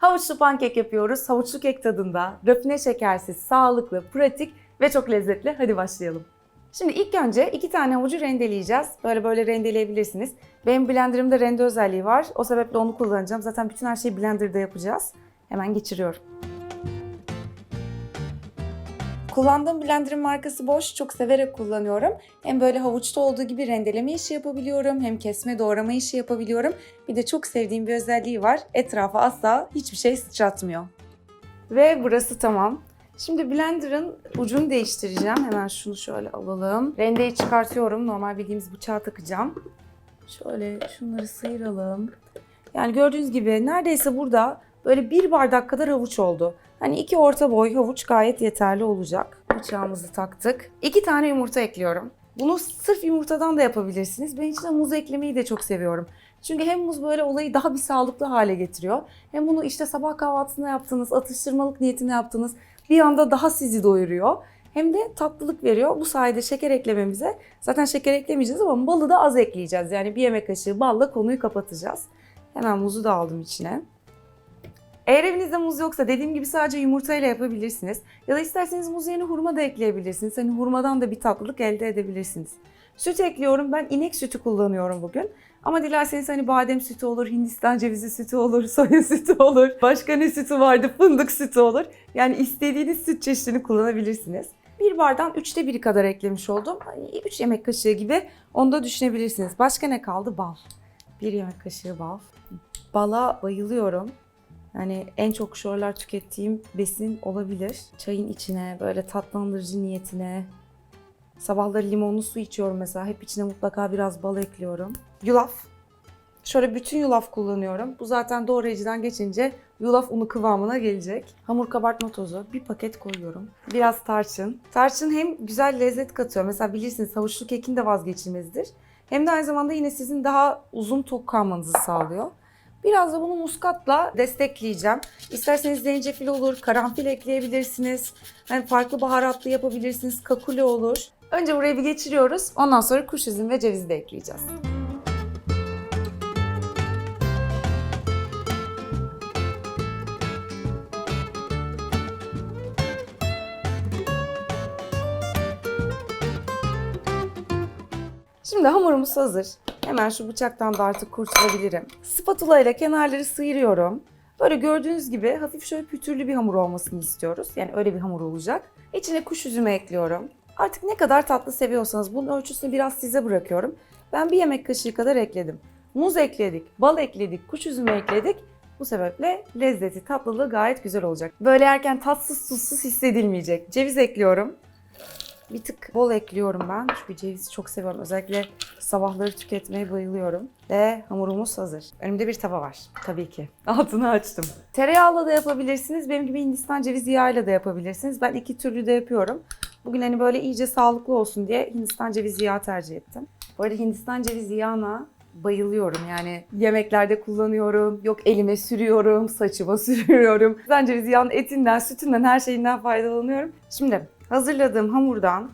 Havuçlu pankek yapıyoruz. Havuçlu kek tadında, rafine şekersiz, sağlıklı, pratik ve çok lezzetli. Hadi başlayalım. Şimdi ilk önce iki tane havucu rendeleyeceğiz. Böyle böyle rendeleyebilirsiniz. Benim blenderımda rende özelliği var. O sebeple onu kullanacağım. Zaten bütün her şeyi blenderda yapacağız. Hemen geçiriyorum. Kullandığım blenderın markası Bosch. Çok severek kullanıyorum. Hem böyle havuçta olduğu gibi rendeleme işi yapabiliyorum. Hem kesme doğrama işi yapabiliyorum. Bir de çok sevdiğim bir özelliği var. Etrafa asla hiçbir şey sıçratmıyor. Ve burası tamam. Şimdi blenderın ucunu değiştireceğim. Hemen şunu şöyle alalım. Rendeyi çıkartıyorum. Normal bildiğimiz bıçağı takacağım. Şöyle şunları sıyıralım. Yani gördüğünüz gibi neredeyse burada böyle bir bardak kadar havuç oldu. Hani iki orta boy havuç gayet yeterli olacak. Bıçağımızı taktık. İki tane yumurta ekliyorum. Bunu sırf yumurtadan da yapabilirsiniz. Ben içine muz eklemeyi de çok seviyorum. Çünkü hem muz böyle olayı daha bir sağlıklı hale getiriyor. Hem bunu işte sabah kahvaltısında yaptığınız, atıştırmalık niyetine yaptığınız bir anda daha sizi doyuruyor. Hem de tatlılık veriyor. Bu sayede şeker eklememize, zaten şeker eklemeyeceğiz ama balı da az ekleyeceğiz. Yani bir yemek kaşığı balla konuyu kapatacağız. Hemen muzu da aldım içine. Eğer evinizde muz yoksa dediğim gibi sadece yumurtayla yapabilirsiniz. Ya da isterseniz muz yerine hurma da ekleyebilirsiniz. Hani hurmadan da bir tatlılık elde edebilirsiniz. Süt ekliyorum. Ben inek sütü kullanıyorum bugün. Ama dilerseniz hani badem sütü olur, Hindistan cevizi sütü olur, soya sütü olur. Başka ne sütü vardı? Fındık sütü olur. Yani istediğiniz süt çeşidini kullanabilirsiniz. Bir bardağın üçte biri kadar eklemiş oldum. Hani üç yemek kaşığı gibi onu da düşünebilirsiniz. Başka ne kaldı? Bal. Bir yemek kaşığı bal. Bala bayılıyorum. Yani en çok şu aralar tükettiğim besin olabilir. Çayın içine böyle tatlandırıcı niyetine. Sabahları limonlu su içiyorum mesela. Hep içine mutlaka biraz bal ekliyorum. Yulaf. Şöyle bütün yulaf kullanıyorum. Bu zaten doğrayıcıdan geçince yulaf unu kıvamına gelecek. Hamur kabartma tozu bir paket koyuyorum. Biraz tarçın. Tarçın hem güzel lezzet katıyor. Mesela bilirsiniz havuçlu kekin de vazgeçilmezidir. Hem de aynı zamanda yine sizin daha uzun tok kalmanızı sağlıyor. Biraz da bunu muskatla destekleyeceğim. İsterseniz zencefil olur, karanfil ekleyebilirsiniz. Hani farklı baharatlı yapabilirsiniz, kakule olur. Önce burayı bir geçiriyoruz. Ondan sonra kuş üzüm ve cevizi de ekleyeceğiz. Şimdi hamurumuz hazır. Hemen şu bıçaktan da artık kurtulabilirim. Spatula ile kenarları sıyırıyorum. Böyle gördüğünüz gibi hafif şöyle pütürlü bir hamur olmasını istiyoruz. Yani öyle bir hamur olacak. İçine kuş üzümü ekliyorum. Artık ne kadar tatlı seviyorsanız bunun ölçüsünü biraz size bırakıyorum. Ben bir yemek kaşığı kadar ekledim. Muz ekledik, bal ekledik, kuş üzümü ekledik. Bu sebeple lezzeti, tatlılığı gayet güzel olacak. Böyle yerken tatsız tuzsuz hissedilmeyecek. Ceviz ekliyorum. Bir tık bol ekliyorum ben. Çünkü cevizi çok seviyorum. Özellikle sabahları tüketmeye bayılıyorum. Ve hamurumuz hazır. Önümde bir tava var. Tabii ki. Altını açtım. Tereyağıyla da yapabilirsiniz. Benim gibi Hindistan cevizi yağıyla da yapabilirsiniz. Ben iki türlü de yapıyorum. Bugün hani böyle iyice sağlıklı olsun diye Hindistan cevizi yağı tercih ettim. Bu arada Hindistan cevizi yağına bayılıyorum. Yani yemeklerde kullanıyorum. Yok elime sürüyorum, saçıma sürüyorum. Cevizi yağının etinden, sütünden, her şeyinden faydalanıyorum. Şimdi hazırladığım hamurdan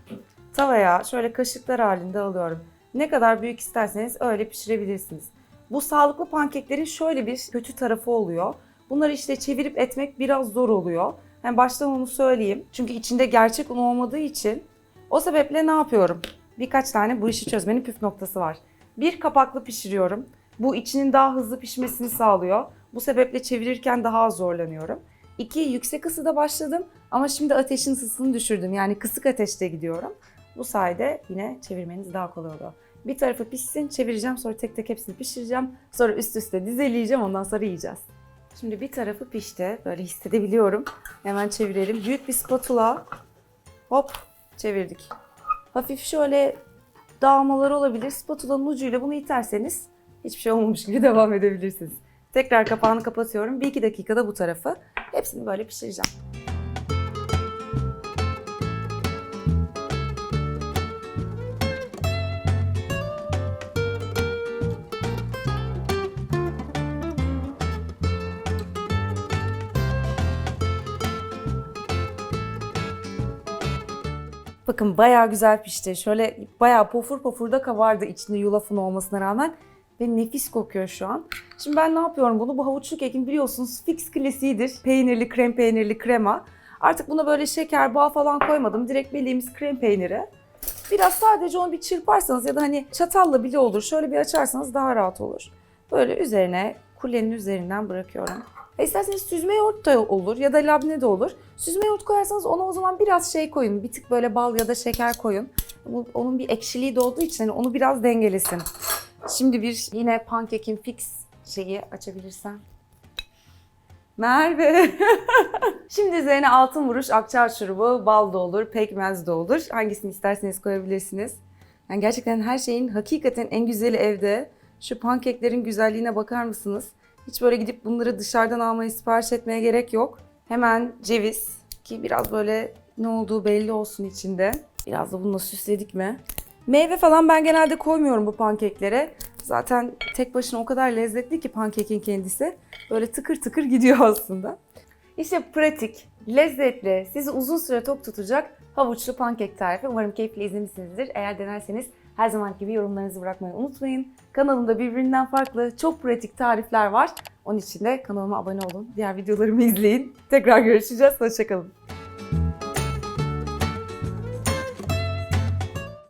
tavaya şöyle kaşıklar halinde alıyorum. Ne kadar büyük isterseniz öyle pişirebilirsiniz. Bu sağlıklı pankeklerin şöyle bir kötü tarafı oluyor. Bunları işte çevirip etmek biraz zor oluyor. Yani baştan onu söyleyeyim. Çünkü içinde gerçek un olmadığı için o sebeple ne yapıyorum? Birkaç tane bu işi çözmenin püf noktası var. Bir kapaklı pişiriyorum. Bu içinin daha hızlı pişmesini sağlıyor. Bu sebeple çevirirken daha az zorlanıyorum. İki, yüksek ısıda başladım ama şimdi ateşin ısısını düşürdüm. Yani kısık ateşte gidiyorum. Bu sayede yine çevirmeniz daha kolay oluyor. Bir tarafı pişsin, çevireceğim. Sonra tek tek hepsini pişireceğim. Sonra üst üste dizeleyeceğim. Ondan sonra yiyeceğiz. Şimdi bir tarafı pişti. Böyle hissedebiliyorum. Hemen çevirelim. Büyük bir spatula. Hop çevirdik. Hafif şöyle dağılmalar olabilir. Spatulanın ucuyla bunu iterseniz hiçbir şey olmamış gibi devam edebilirsiniz. Tekrar kapağını kapatıyorum. Bir iki dakikada bu tarafı. Hepsini böyle pişireceğim. Bakın bayağı güzel pişti. Şöyle bayağı pofur pofur da kabardı içinde yulafın olmasına rağmen. Ve nefis kokuyor şu an. Şimdi ben ne yapıyorum bunu? Bu havuçlu kekin biliyorsunuz fix klasiğidir. Peynirli, krem peynirli krema. Artık buna böyle şeker, bal falan koymadım. Direkt bildiğimiz krem peyniri. Biraz sadece onu bir çırparsanız ya da hani çatalla bile olur. Şöyle bir açarsanız daha rahat olur. Böyle üzerine kulenin üzerinden bırakıyorum. E isterseniz süzme yoğurt da olur ya da labne de olur. Süzme yoğurt koyarsanız ona o zaman biraz şey koyun. Bir tık böyle bal ya da şeker koyun. Bu, onun bir ekşiliği de olduğu için hani onu biraz dengelesin. Şimdi bir yine pankekin fix şeyi açabilirsem. Merve. Şimdi üzerine altın vuruş akçar şurubu, bal da olur, pekmez de olur. Hangisini isterseniz koyabilirsiniz. Yani gerçekten her şeyin hakikaten en güzeli evde. Şu pankeklerin güzelliğine bakar mısınız? Hiç böyle gidip bunları dışarıdan almaya, sipariş etmeye gerek yok. Hemen ceviz ki biraz böyle ne olduğu belli olsun içinde. Biraz da bununla süsledik mi? Meyve falan ben genelde koymuyorum bu pankeklere. Zaten tek başına o kadar lezzetli ki pankekin kendisi. Böyle tıkır tıkır gidiyor aslında. İşte pratik, lezzetli, sizi uzun süre tok tutacak havuçlu pankek tarifi. Umarım keyifle izlemişsinizdir. Eğer denerseniz her zaman gibi yorumlarınızı bırakmayı unutmayın. Kanalımda birbirinden farklı çok pratik tarifler var. Onun için de kanalıma abone olun. Diğer videolarımı izleyin. Tekrar görüşeceğiz. Hoşçakalın.